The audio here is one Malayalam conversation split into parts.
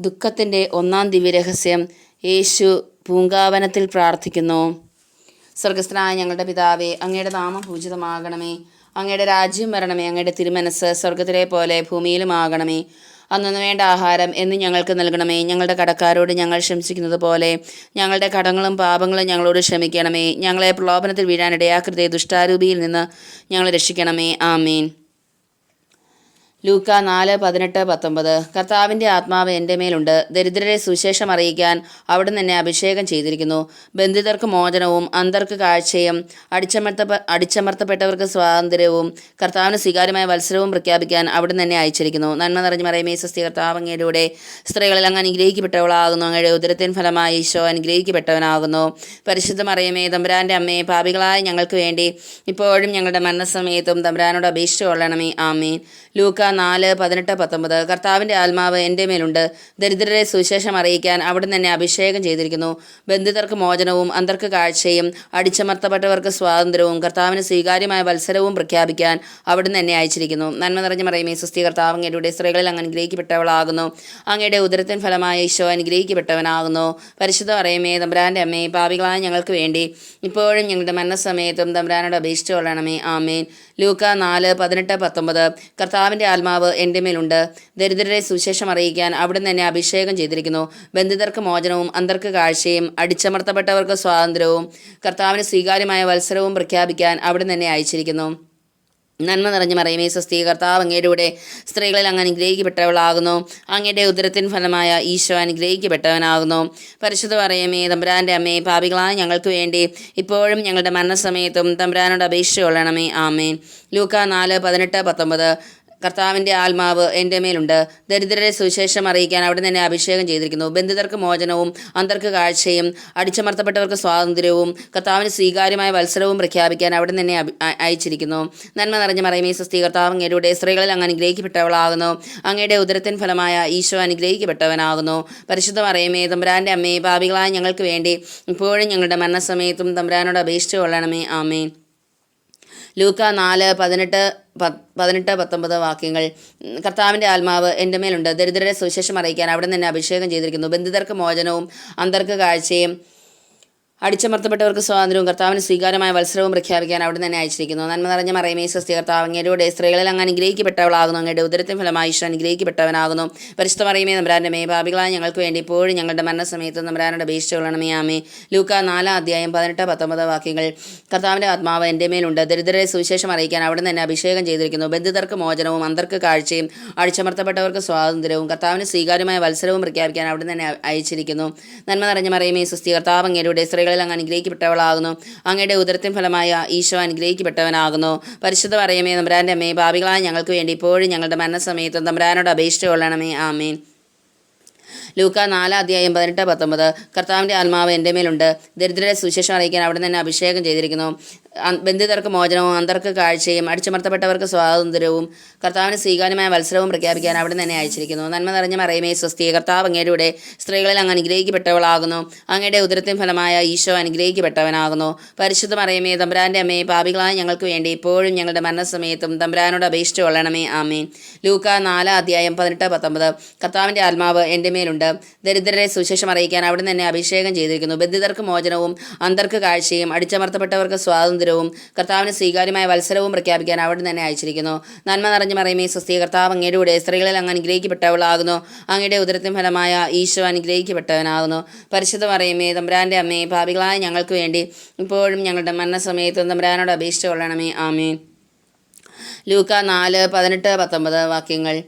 ദുഃഖത്തിന്റെ ഒന്നാം ദിവ്യരഹസ്യം യേശു പൂങ്കാവനത്തിൽ പ്രാർത്ഥിക്കുന്നു. സ്വർഗസ്ഥനായ ഞങ്ങളുടെ പിതാവേ അങ്ങയുടെ നാമം പൂജിതമാകണമേ. അങ്ങയുടെ രാജ്യം വരണമേ. അങ്ങയുടെ തിരുമനസ് സ്വർഗത്തിലെ പോലെ ഭൂമിയിലും ആകണമേ അന്നു വേണ്ട ആഹാരം എന്ന് ഞങ്ങൾക്ക് നൽകണമേ. ഞങ്ങളുടെ കടക്കാരോട് ഞങ്ങൾ ക്ഷമിച്ചിരിക്കുന്നത് പോലെ ഞങ്ങളുടെ കടങ്ങളും പാപങ്ങളും ഞങ്ങളോട് ക്ഷമിക്കണമേ. ഞങ്ങളെ പ്രലോഭനത്തിൽ വീഴാനിടയാക്കരുതേ ദുഷ്ടാരൂപിയിൽ നിന്ന് ഞങ്ങളെ രക്ഷിക്കണമേ. ആമീൻ. ലൂക്ക നാല് പതിനെട്ട് പത്തൊമ്പത്. കർത്താവിന്റെ ആത്മാവ് എന്റെ മേലുണ്ട്. ദരിദ്രരെ സുവിശേഷം അറിയിക്കാൻ അവിടെ നിന്നെ അഭിഷേകം ചെയ്തിരിക്കുന്നു. ബന്ധിതർക്ക് മോചനവും അന്തർക്ക് കാഴ്ചയും അടിച്ചമർത്ത അടിച്ചമർത്തപ്പെട്ടവർക്ക് സ്വാതന്ത്ര്യവും കർത്താവിന് സ്വീകാര്യമായ മത്സരവും പ്രഖ്യാപിക്കാൻ അവിടെ നിന്നെ അയച്ചിരിക്കുന്നു. നന്മ നിറഞ്ഞ മറയമേ സസ്തി കർത്താവ് അങ്ങയുടെ സ്ത്രീകളിൽ അങ്ങ് അനുഗ്രഹിക്കപ്പെട്ടവളാകുന്നു. അങ്ങയുടെ ഉദരത്തിൻ ഫലമായി ഈശോ അനുഗ്രഹിക്കപ്പെട്ടവനാകുന്നു. പരിശുദ്ധ മറിയമേ തമ്പുരാന്റെ അമ്മയെ പാപികളായ ഞങ്ങൾക്ക് വേണ്ടി ഇപ്പോഴും ഞങ്ങളുടെ മരണസമയത്തും തമ്പുരാനോട് അപേക്ഷിച്ചു കൊള്ളണമേ. ആമീൻ. ലൂക്ക നാല് പതിനെട്ട് പത്തൊമ്പത്. കർത്താവിന്റെ ആത്മാവ് എന്റെ മേലുണ്ട്. ദരിദ്രരെ സുവിശേഷം അറിയിക്കാൻ അവിടുന്ന് എന്നെ അഭിഷേകം ചെയ്തിരിക്കുന്നു. ബന്ധിതർക്ക് മോചനവും അന്തർക്ക് കാഴ്ചയും അടിച്ചമർത്തപ്പെട്ടവർക്ക് സ്വാതന്ത്ര്യവും കർത്താവിന് സ്വീകാര്യമായ മത്സരവും പ്രഖ്യാപിക്കാൻ അവിടുന്ന് എന്നെ അയച്ചിരിക്കുന്നു. നന്മ നിറഞ്ഞ മറിയമേ സുസ്ഥി കർത്താവ് അങ്ങയുടെ സ്ത്രീകളിൽ അങ്ങ് അനുഗ്രഹിക്കപ്പെട്ടവളാകുന്നു. അങ്ങയുടെ ഉദരത്തിൻ ഫലമായ ഈശോ അനുഗ്രഹിക്കപ്പെട്ടവനാകുന്നു. പരിശുദ്ധ മറിയമേ തമ്പ്രാന്റെ അമ്മേ പാപികളായ ഞങ്ങൾക്ക് വേണ്ടി ഇപ്പോഴും ഞങ്ങളുടെ മരണസമയത്തും തമ്പ്രാനോട് അപേക്ഷിച്ചു കൊള്ളണമേ. ആമേൻ. ലൂക്ക നാല് പതിനെട്ട് പത്തൊമ്പത്. കർത്താവിന്റെ ആത്മാവ് എന്റെ മേലുണ്ട്. ദരിദ്രരെ സുശേഷം അറിയിക്കാൻ അവിടുന്ന് എന്നെ അഭിഷേകം ചെയ്തിരിക്കുന്നു. ബന്ധിതർക്ക് മോചനവും അന്തർക്ക് കാഴ്ചയും അടിച്ചമർത്തപ്പെട്ടവർക്ക് സ്വാതന്ത്ര്യവും കർത്താവിന് സ്വീകാര്യമായ വത്സരവും പ്രഖ്യാപിക്കാൻ അവിടുന്ന് എന്നെ അയച്ചിരിക്കുന്നു. നന്മ നിറഞ്ഞ മറിയമേ സ്വസ്തി. കർത്താവ് അങ്ങയുടെ സ്ത്രീകളിൽ അങ്ങ് അനുഗ്രഹിക്കപ്പെട്ടവളാകുന്നു. അങ്ങയുടെ ഉദരത്തിൻ ഫലമായ ഈശോ അനുഗ്രഹിക്കപ്പെട്ടവനാകുന്നു. പരിശുദ്ധ പറയമേ തമ്പുരാന്റെ അമ്മയെ പാപികളായ ഞങ്ങൾക്ക് വേണ്ടി ഇപ്പോഴും ഞങ്ങളുടെ മരണസമയത്തും തമ്പുരാനോട് അപേക്ഷിച്ചു കൊള്ളണമേ. ആമേൻ. ലൂക്ക നാല് പതിനെട്ട് പത്തൊമ്പത്. കർത്താവിന്റെ ആത്മാവ് എന്റെ മേലുണ്ട്. ദരിദ്രരെ സുവിശേഷം അറിയിക്കാൻ അവിടെ തന്നെ അഭിഷേകം ചെയ്തിരിക്കുന്നു. ബന്ധിതർക്ക് മോചനവും അന്തർക്ക് കാഴ്ചയും അടിച്ചമർത്തപ്പെട്ടവർക്ക് സ്വാതന്ത്ര്യവും കർത്താവിന് സ്വീകാര്യമായ വത്സരവും പ്രഖ്യാപിക്കാൻ അവിടെ തന്നെ അയച്ചിരിക്കുന്നു. നന്മ നിറഞ്ഞ മറിയമേ സ്വസ്തി കർത്താവ് അങ്ങയുടെ സ്ത്രീകളിൽ അങ്ങ് അനുഗ്രഹിക്കപ്പെട്ടവളാകുന്നു. അങ്ങയുടെ ഉദരത്തിൻ ഫലമായ ഈശോ അനുഗ്രഹിക്കപ്പെട്ടവനാകുന്നു. പരിശുദ്ധ മറിയമേ തമ്പുരാന്റെ അമ്മയെ പാപികളായ ഞങ്ങൾക്ക് വേണ്ടി ഇപ്പോഴും ഞങ്ങളുടെ മരണസമയത്തും തമ്പുരാനോട് അപേക്ഷിച്ചു കൊള്ളണമേ. ആമേ ലൂക്ക നാല് പതിനെട്ട് പതിനെട്ട് പത്തൊമ്പത് വാക്യങ്ങൾ. കർത്താവിന്റെ ആത്മാവ് എന്റെ മേലുണ്ട്. ദരിദ്രരെ സുവിശേഷം അറിയിക്കാൻ അവിടെ നിന്ന് അഭിഷേകം ചെയ്തിരിക്കുന്നു. ബന്ധിതർക്ക് മോചനവും അന്തർക്ക് കാഴ്ചയും അടിച്ചമർത്തപ്പെട്ടവർക്ക് സ്വാതന്ത്ര്യവും കർത്താവിന് സ്വീകാരമായ വത്സരവും പ്രഖ്യാപിക്കാൻ അവിടെ തന്നെ അയച്ചിരിക്കുന്നു. നന്മ നിറഞ്ഞ മറിയമേ സ്വസ്തി കർത്താവ് അങ്ങേരുടെ സ്ത്രീകളിൽ അങ്ങ് അനുഗ്രഹിക്കപ്പെട്ടവളാകുന്നു. അങ്ങയുടെ ഉദരത്തിൻ ഫലമായി ഈശ്വരൻ അനുഗ്രഹിക്കപ്പെട്ടവനാകുന്നു. പരിശുദ്ധ മറിയമേ നമ്പരാന്റെ മേ ഭാവികളായ ഞങ്ങൾക്ക് വേണ്ടി ഇപ്പോഴും ഞങ്ങളുടെ മരണസമയത്ത് നമ്പരാനോട് അപേക്ഷിച്ചു കൊള്ളണമേ. ആമേ ലൂക്ക നാലാം അധ്യായം പതിനെട്ട് പത്തൊമ്പത് വാക്യങ്ങൾ. കർത്താവിന്റെ ആത്മാവ് എന്റെ മേലുണ്ട് ദരിദ്രരെ സുവിശേഷം അറിയിക്കാൻ അവിടെ തന്നെ അഭിഷേകം ചെയ്തിരിക്കുന്നു. ബന്ധുതർക്ക് മോചനവും അന്തർക്ക് കാഴ്ചയും അടിച്ചമർത്തപ്പെട്ടവർക്ക് സ്വാതന്ത്ര്യവും കർത്താവിന് സ്വീകാര്യമായ വത്സരവും പ്രഖ്യാപിക്കാൻ അവിടെ തന്നെ അയച്ചിരിക്കുന്നു. നന്മ നിറഞ്ഞ മറിയമേ സുസ്തി കർത്താവ് അങ്ങയുടെ സ്ത്രീകളിൽ അങ്ങ് അനുഗ്രഹിക്കപ്പെട്ടവളാകുന്നു. അങ്ങയുടെ ഉദരത്തിൻ ഫലമായ ഈശോ അനുഗ്രഹിക്കപ്പെട്ടവനാകുന്നു. പരിശുദ്ധ പറയമേ നമ്പരാന്റെ അമ്മേ ഭാവികളായ ഞങ്ങൾക്ക് വേണ്ടി ഇപ്പോഴും ഞങ്ങളുടെ മരണസമയത്തും അപേക്ഷിച്ചു കൊള്ളണമേ ആമേൻ. ലൂക്ക നാലാം അധ്യായം പതിനെട്ട് പത്തൊമ്പത്. കർത്താവിന്റെ ആത്മാവ് എന്റെ മേലുണ്ട്. ദരിദ്രരെ സുവിശേഷം അറിയിക്കാൻ അവിടെ തന്നെ അഭിഷേകം ചെയ്തിരിക്കുന്നു. ബന്ധിതർക്ക് മോചനവും അന്തർക്ക് കാഴ്ചയും അടിച്ചമർത്തപ്പെട്ടവർക്ക് സ്വാതന്ത്ര്യവും കർത്താവിന് സ്വീകാര്യമായ മത്സരവും പ്രഖ്യാപിക്കാൻ അവിടെ തന്നെ അയച്ചിരിക്കുന്നു. നന്മ നിറഞ്ഞ മറയമേ സ്വസ്തി കർത്താവ് അങ്ങയുടെ സ്ത്രീകളിൽ അങ്ങ് അനുഗ്രഹിക്കപ്പെട്ടവളാകുന്നു. അങ്ങയുടെ ഉദരത്തിൻ ഫലമായ ഈശോ അനുഗ്രഹിക്കപ്പെട്ടവനാകുന്നു. പരിശുദ്ധ മറയമേ തമ്പുരാന്റെ അമ്മയെ പാപികളായ ഞങ്ങൾക്ക് വേണ്ടി ഇപ്പോഴും ഞങ്ങളുടെ മരണസമയത്തും തമ്പുരാനോട് അപേക്ഷിച്ചു കൊള്ളണമേ. ആമേൻ. ലൂക്ക നാല് അധ്യായം പതിനെട്ട് പത്തൊമ്പത്. കർത്താവിന്റെ ആത്മാവ് എന്റെ മേലുണ്ട്. ദരിദ്രരെ സുശേഷം അറിയിക്കാൻ അവിടെ തന്നെ അഭിഷേകം ചെയ്തിരിക്കുന്നു. ബന്ധിതർക്ക് മോചനവും അന്തർക്ക് കാഴ്ചയും അടിച്ചമർത്തപ്പെട്ടവർക്ക് സ്വാതന്ത്ര്യവും കർത്താവിന് സ്വീകാര്യമായ വത്സരവും പ്രഖ്യാപിക്കാൻ അവിടെ തന്നെ അയച്ചിരിക്കുന്നു. നന്മ നിറഞ്ഞ മറിയമേ സ്വസ്തി കർത്താവ് അങ്ങയുടെ സ്ത്രീകളിൽ അങ്ങ് അനുഗ്രഹിക്കപ്പെട്ടവളാകുന്നു. അങ്ങയുടെ ഉദരത്തിൻ ഫലമായ ഈശോ അനുഗ്രഹിക്കപ്പെട്ടവനാകുന്നു. പരിശുദ്ധ മറിയമേ തമ്പ്രാന്റെ അമ്മയെ ഭാവികളായ ഞങ്ങൾക്ക് വേണ്ടി ഇപ്പോഴും ഞങ്ങളുടെ മരണസമയത്തും തമ്പ്രാനോട് അപേക്ഷിച്ചു കൊള്ളണമേ. ആമേ ലൂക്ക നാല് പതിനെട്ട് പത്തൊമ്പത് വാക്യങ്ങൾ.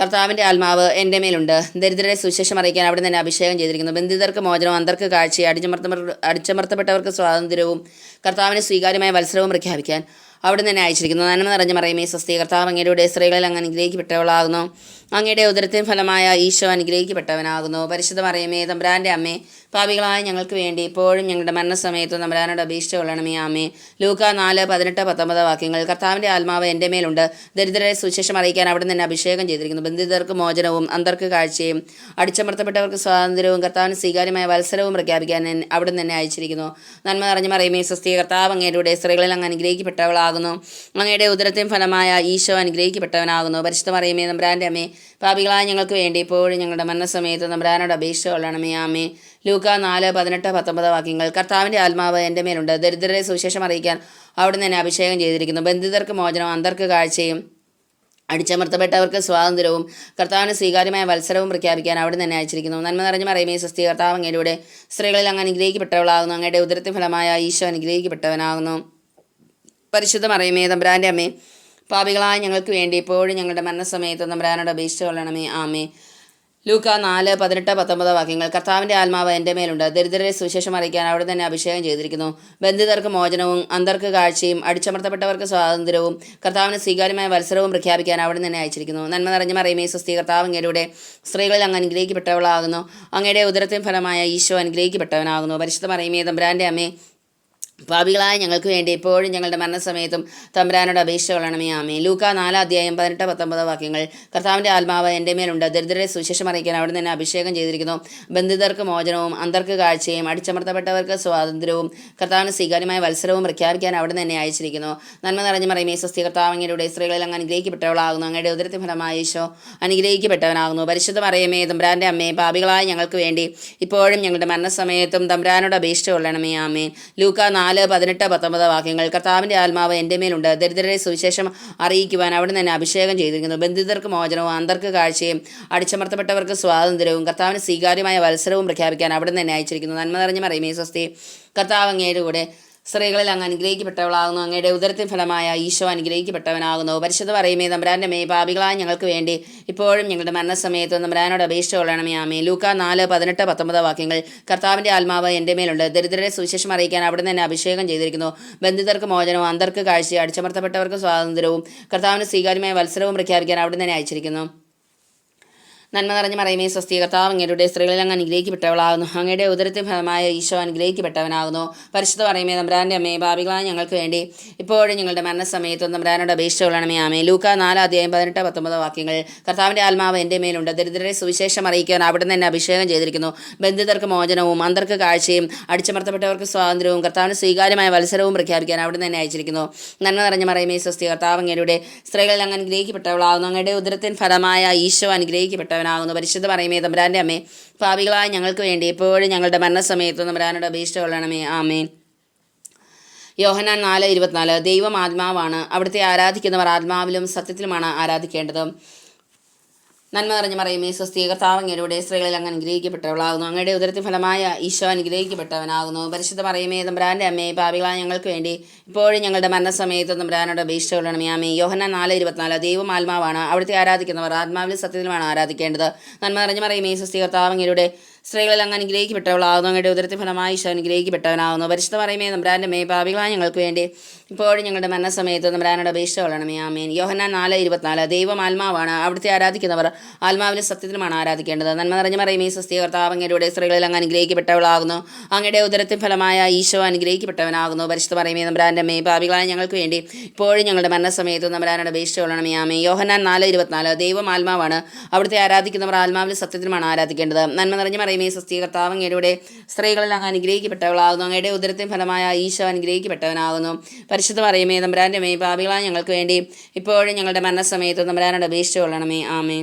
കർത്താവിന്റെ ആത്മാവ് എന്റെ മേലുണ്ട്. ദരിദ്രരെ സുശേഷം അറിയിക്കാൻ അവിടെ തന്നെ അഭിഷേകം ചെയ്തിരിക്കുന്നു. ബന്ധിതർക്ക് മോചനം അന്തർക്ക് കാഴ്ച അടിച്ചമർത്ത അടിച്ചമർത്തപ്പെട്ടവർക്ക് സ്വാതന്ത്ര്യവും കർത്താവിന് സ്വീകാര്യമായ മത്സരവും പ്രഖ്യാപിക്കാൻ അവിടെ തന്നെ അയച്ചിരിക്കുന്നു. നന്മ നിറഞ്ഞ മറിയമേ സ്വസ്തി. കർത്താവ് അങ്ങയുടെ സ്ത്രീകളിൽ അങ്ങ് അനുഗ്രഹിക്കപ്പെട്ടവളാകുന്നു. അങ്ങയുടെ ഉദരത്തിൻ ഫലമായ ഈശോ അനുഗ്രഹിക്കപ്പെട്ടവനാകുന്നു. പരിശുദ്ധ മറിയമേ തമ്പ്രാന്റെ അമ്മേ പാപികളായ ഞങ്ങൾക്ക് വേണ്ടി ഇപ്പോഴും ഞങ്ങളുടെ മരണസമയത്തും നമ്പരാനോട് അപേക്ഷിച്ച് കൊള്ളണമേ ആമേ. ലൂക്ക നാല് പതിനെട്ട് പത്തൊമ്പത് വാക്യങ്ങൾ. കർത്താവിന്റെ ആത്മാവ് എന്റെ മേലുണ്ട്. ദരിദ്രരെ സുശേഷം അറിയിക്കാൻ അവിടെ നിന്ന് അഭിഷേകം ചെയ്തിരിക്കുന്നു. ബന്ധിതർക്ക് മോചനവും അന്തർക്ക് കാഴ്ചയും അടിച്ചമർത്തപ്പെട്ടവർക്ക് സ്വാതന്ത്ര്യവും കർത്താവിന് സ്വീകാര്യമായ വത്സരവും പ്രഖ്യാപിക്കാൻ അവിടെ നിന്ന് അയച്ചിരിക്കുന്നു. നന്മ നിറഞ്ഞ മറിയമേ സ്വസ്തി കർത്താവ് അങ്ങയുടെ സ്ത്രീകളിൽ അങ്ങ് അനുഗ്രഹിക്കപ്പെട്ടവളാകുന്നു. അങ്ങയുടെ ഉദരത്തിൻ ഫലമായ ഈശോ അനുഗ്രഹിക്കപ്പെട്ടവനാകുന്നു. പരിശുദ്ധ മറിയമേ നമ്പ്രാന്റെ അമ്മേ പാപികളായ ഞങ്ങൾക്ക് വേണ്ടി ഇപ്പോഴും ഞങ്ങളുടെ മരണസമയത്ത് നമ്പ്രാനോട് അപേക്ഷ കൊള്ളണമേ ആമേ. ലൂക്ക നാല് പതിനെട്ട് പത്തൊമ്പത് വാക്യങ്ങൾ. കർത്താവിന്റെ ആത്മാവ് എന്റെ മേലുണ്ട്. ദരിദ്രരെ സുവിശേഷം അറിയിക്കാൻ അവിടുന്ന് എന്നെ അഭിഷേകം ചെയ്തിരിക്കുന്നു. ബന്ധിതർക്ക് മോചനം അന്തർക്ക് കാഴ്ചയും അടിച്ചമർത്തപ്പെട്ടവർക്ക് സ്വാതന്ത്ര്യവും കർത്താവിന് സ്വീകാര്യമായ മത്സരവും പ്രഖ്യാപിക്കാൻ അവിടെ തന്നെ അയച്ചിരിക്കുന്നു. നന്മ നിറഞ്ഞ മറിയമേ സ്വസ്തി കർത്താവ് അങ്ങയുടെ സ്ത്രീകളിൽ അങ്ങ് അനുഗ്രഹിക്കപ്പെട്ടവളാകുന്നു. അങ്ങയുടെ ഉദരത്തിൻ ഫലമായ ഈശോ അനുഗ്രഹിക്കപ്പെട്ടവനാകുന്നു. പരിശുദ്ധ മറിയമേ തമ്പുരാന്റെ അമ്മേ പാപികളായ ഞങ്ങൾക്ക് വേണ്ടി ഇപ്പോഴും ഞങ്ങളുടെ മരണസമയത്ത് തമ്പുരാനോട് അപേക്ഷിച്ച് കൊള്ളണമേ ആമേ ലൂക്ക നാല് പതിനെട്ട് പത്തൊമ്പത് വാക്യങ്ങൾ. കർത്താവിന്റെ ആത്മാവ് എന്റെ മേലുണ്ട്. ദരിദ്രരെ സുവിശേഷം അറിയിക്കാൻ അവിടെ തന്നെ അഭിഷേകം ചെയ്തിരിക്കുന്നു. ബന്ധിതർക്ക് മോചനവും അന്തർക്ക് കാഴ്ചയും അടിച്ചമർത്തപ്പെട്ടവർക്ക് സ്വാതന്ത്ര്യവും കർത്താവിന് സ്വീകാര്യമായ മത്സരവും പ്രഖ്യാപിക്കാൻ അവിടെ തന്നെ അയച്ചിരിക്കുന്നു. നന്മ നിറഞ്ഞ മറിയമേ സ്വസ്തി കർത്താവ് അങ്ങയുടെ സ്ത്രീകളിൽ അങ്ങ് അനുഗ്രഹിക്കപ്പെട്ടവളാകുന്നു. അങ്ങയുടെ ഉദരത്തിൻ ഫലമായ ഈശോ അനുഗ്രഹിക്കപ്പെട്ടവനാകുന്നു. പരിശുദ്ധ മറിയമേ തമ്പ്രാന്റെ അമ്മേ പാപികളായ ഞങ്ങൾക്ക് വേണ്ടി എപ്പോഴും ഞങ്ങളുടെ മരണസമയത്തും തമ്പുരാനോട് അപേക്ഷ കൊള്ളണമേ ആമേ ലൂക്ക നാലാം അധ്യായം പതിനെട്ട് പത്തൊമ്പത് വാക്യങ്ങൾ. കർത്താവിന്റെ ആത്മാവ് എന്റെ മേലുണ്ട്. ദരിദ്രരെ സുശേഷം അറിയിക്കാൻ അവിടെ നിന്ന് അഭിഷേകം ചെയ്തിരിക്കുന്നു. ബന്ധിതർക്ക് മോചനവും അന്തർക്ക് കാഴ്ചയും അടിച്ചമർത്തപ്പെട്ടവർക്ക് സ്വാതന്ത്ര്യവും കർത്താവിന് സ്വീകാര്യമായ മത്സരവും പ്രഖ്യാപിക്കാൻ അവിടെ തന്നെ അയച്ചിരിക്കുന്നു. നന്മ നിറഞ്ഞ മറിയമേ സ്വസ്തി കർത്താവങ്ങയുടെ സ്ത്രീകളിൽ അങ്ങ് അനുഗ്രഹിക്കപ്പെട്ടവളാകുന്നു. അങ്ങയുടെ ഉദരത്തിന് ഫലമായ ഈശോ അനുഗ്രഹിക്കപ്പെട്ടവനാകുന്നു. പരിശുദ്ധ മറിയമേ തമ്പ്രാന്റെ അമ്മേ പാപികളായ ഞങ്ങൾക്ക് വേണ്ടി ഇപ്പോഴും ഞങ്ങളുടെ മരണസമയത്തും തമ്പ്രാനോട് അപേക്ഷ കൊള്ളണമേ ആമേ ലൂക്ക നാല് പതിനെട്ട് പത്തൊമ്പത് വാക്യങ്ങൾ കർത്താവിന്റെ ആത്മാവ് എന്റെ മേലുണ്ട്. ദരിദ്രരെ സുവിശേഷം അറിയിക്കുവാൻ അവിടെ തന്നെ അഭിഷേകം ചെയ്തിരിക്കുന്നു. ബന്ധിതർക്ക് മോചനവും അന്തർക്ക് കാഴ്ചയും അടിച്ചമർത്തപ്പെട്ടവർക്ക് സ്വാതന്ത്ര്യവും കർത്താവിന് സ്വീകാര്യമായ മത്സരവും പ്രഖ്യാപിക്കാൻ അവിടെ തന്നെ അയച്ചിരിക്കുന്നു. നന്മ നിറഞ്ഞ മറിയമേ സ്വസ്തി. കർത്താവ് അങ്ങയുടെ കൂടെ സ്ത്രീകളിൽ അങ്ങ് അനുഗ്രഹിക്കപ്പെട്ടവളാകുന്നു. അങ്ങയുടെ ഉദരത്തിൻ ഫലമായ ഈശോ അനുഗ്രഹിക്കപ്പെട്ടവനാകുന്നു. പരിശുദ്ധ പറയുമേ തമ്പുരാന്റെ മേ പാപികളായ ഞങ്ങൾക്ക് വേണ്ടി ഇപ്പോഴും ഞങ്ങളുടെ മരണസമയത്ത് തമ്പുരാനോട് അപേക്ഷ കൊള്ളണമേ ആമേ ലൂക്ക നാല് പതിനെട്ട് പത്തൊമ്പത് വാക്യങ്ങൾ. കർത്താവിന്റെ ആത്മാവ് എന്റെ മേലുണ്ട്. ദരിദ്രരെ സുവിശേഷം അറിയിക്കാൻ അവിടെ തന്നെ അഭിഷേകം ചെയ്തിരിക്കുന്നു. ബന്ധിതർക്ക് മോചനവും അന്തർക്ക് കാഴ്ച അടിച്ചമർത്തപ്പെട്ടവർക്ക് സ്വാതന്ത്ര്യവും കർത്താവിന് സ്വീകാര്യമായ മത്സരവും പ്രഖ്യാപിക്കാൻ അവിടെ തന്നെ അയച്ചിരിക്കുന്നു. നന്മ നിറഞ്ഞ മറിയമേ സ്വസ്തി കർത്താവ് അങ്ങയുടെ സ്ത്രീകളിൽ അങ്ങ് അനുഗ്രഹിക്കപ്പെട്ടവളാകുന്നു. അങ്ങയുടെ ഉദരത്തിൽ ഫലമായ ഈശോ അനുഗ്രഹിക്കപ്പെട്ടവനാകുന്നു. പരിശുദ്ധ പറയുമേ നമ്പ്രാന്റെ അമ്മയെ ഭാവികളായ ഞങ്ങൾക്ക് വേണ്ടി ഇപ്പോഴും ഞങ്ങളുടെ മരണസമയത്തും നമ്പ്രാനോട് അപേക്ഷ കൊള്ളണമേ ആമേ ലൂക്ക നാല് അധ്യായം പതിനെട്ട് പത്തൊമ്പത് വാക്യങ്ങൾ. കർത്താവിന്റെ ആത്മാവ് എന്റെ മേലുണ്ട്. ദരിദ്രരെ സുവിശേഷം അറിയിക്കാൻ അവിടെ തന്നെ അഭിഷേകം ചെയ്തിരിക്കുന്നു. ബന്ധിതർക്ക് മോചനവും അന്തർക്ക് കാഴ്ചയും അടിച്ചമർത്തപ്പെട്ടവർക്ക് സ്വാതന്ത്ര്യവും കർത്താവിന് സ്വീകാര്യമായ മത്സരവും പ്രഖ്യാപിക്കാൻ അവിടെ തന്നെ അയച്ചിരിക്കുന്നു. നന്മ നിറഞ്ഞ മറിയമേ സ്വസ്തി കർത്താവ് അങ്ങയുടെ സ്ത്രീകളിൽ അങ്ങ് അനുഗ്രഹിക്കപ്പെട്ടവളാകുന്നു. അങ്ങയുടെ ഉദരത്തിൻ ഫലമായ ഈശോ അനുഗ്രഹിക്കപ്പെട്ടവനാകുന്നു പരിശുദ്ധ പറയുമേ തമ്പുരാന്റെ അമ്മേ പാപികളായ ഞങ്ങൾക്ക് വേണ്ടി എപ്പോഴും ഞങ്ങളുടെ മരണസമയത്ത് തമ്പുരാനോട് അപേക്ഷ കൊള്ളണമേ. ആമേൻ. യോഹനാൻ നാല് ഇരുപത്തിനാല് ദൈവം ആത്മാവാണ് അവിടുത്തെ ആരാധിക്കുന്നവർ ആത്മാവിലും സത്യത്തിലുമാണ് ആരാധിക്കേണ്ടത്. നന്മ നിറഞ്ഞ മറിയമേ സ്വസ്തി കർത്താവങ്ങയുടെ സ്ത്രീകളിൽ അങ്ങ് അനുഗ്രഹിക്കപ്പെട്ടവളാകുന്നു. അങ്ങയുടെ ഉദരത്തിൽ ഫലമായ ഈശോ അനുഗ്രഹിക്കപ്പെട്ടവനാകുന്നു. പരിശുദ്ധ മറിയമേ തമ്പ്രാന്റെ അമ്മയെ പാപികളായ ഞങ്ങൾക്ക് വേണ്ടി ഇപ്പോഴും ഞങ്ങളുടെ മരണസമയത്ത് തമ്പ്രാനോട് അപേക്ഷ കൊള്ളണമേ ആമേ യോഹന നാല് ഇരുപത്തിനാല് ദൈവം ആത്മാവാണ്. അവിടുത്തെ ആരാധിക്കുന്നവർ ആത്മാവിൽ സത്യത്തിലുമാണ് ആരാധിക്കേണ്ടത്. നന്മ നിറഞ്ഞ മറിയമേ സ്വസ്തി കർത്താവങ്ങയുടെ സ്ത്രീകളിൽ അങ്ങ് അനുഗ്രഹിക്കപ്പെട്ടവളാകുന്നു. അങ്ങയുടെ ഉദരത്തിൽ ഫലമായി ഈശോ അനുഗ്രഹിക്കപ്പെട്ടവനാകുന്നു. പരിശുദ്ധ പറയുമേ നമ്പ്രാന്റെ മേ പാപികളായ ഞങ്ങൾക്ക് വേണ്ടി ഇപ്പോഴും ഞങ്ങളുടെ മരണസമയത്ത് നമ്പ്രാനോട് അപേക്ഷ കൊള്ളണമേ. ആമേൻ. യോഹന്നാൻ നാല് ഇരുപത്തിനാല്. ദൈവം ആത്മാവാണ്. അവിടുത്തെ ആരാധിക്കുന്നവർ ആത്മാവിലും സത്യത്തിലുമാണ് ആരാധിക്കേണ്ടത്. നന്മ നിറഞ്ഞ പറയുമേ സ്വസ്തി കർത്താവ് അങ്ങയുടെ സ്ത്രീകളിൽ അങ്ങ് അനുഗ്രഹിക്കപ്പെട്ടവളാകുന്നു. അങ്ങയുടെ ഉദരത്തിൽ ഫലമായ ഈശോ അനുഗ്രഹിക്കപ്പെട്ടവനാകുന്നു. പരിശുദ്ധ പറയുമേ നമ്പ്രാന്റെ മേ പാപികളായ ഞങ്ങൾക്ക് വേണ്ടി ഇപ്പോഴും ഞങ്ങളുടെ മരണസമയത്ത് നമ്പ്രാനോട് അപേക്ഷ കൊള്ളണമേ. ആമേ യോഹന്നാൻ നാല് ഇരുപത്തിനാല്. ദൈവം ആത്മാവാണ്. അവിടുത്തെ ആരാധിക്കുന്നവർ ആത്മാവിലും സത്യത്തിലുമാണ് ആരാധിക്കേണ്ടത്. നന്മ നിറഞ്ഞ പറയുമേ സ്വസ്തി കർത്താവ് അങ്ങയുടെ സ്ത്രീകളിൽ അങ്ങ് അനുഗ്രഹിക്കപ്പെട്ടവളാകുന്നു. അങ്ങയുടെ ഉദരത്തിൻ ഫലമായ ഈശോ അനുഗ്രഹിക്കപ്പെട്ടവനാകുന്നു. പരിശുദ്ധ പറയുമേ തമ്പുരാന്റെ മേ പാപികളായ ഞങ്ങൾക്ക് വേണ്ടി ഇപ്പോഴും ഞങ്ങളുടെ മരണസമയത്ത് തമ്പുരാനോട് അപേക്ഷിച്ചു കൊള്ളണമേ. ആമേ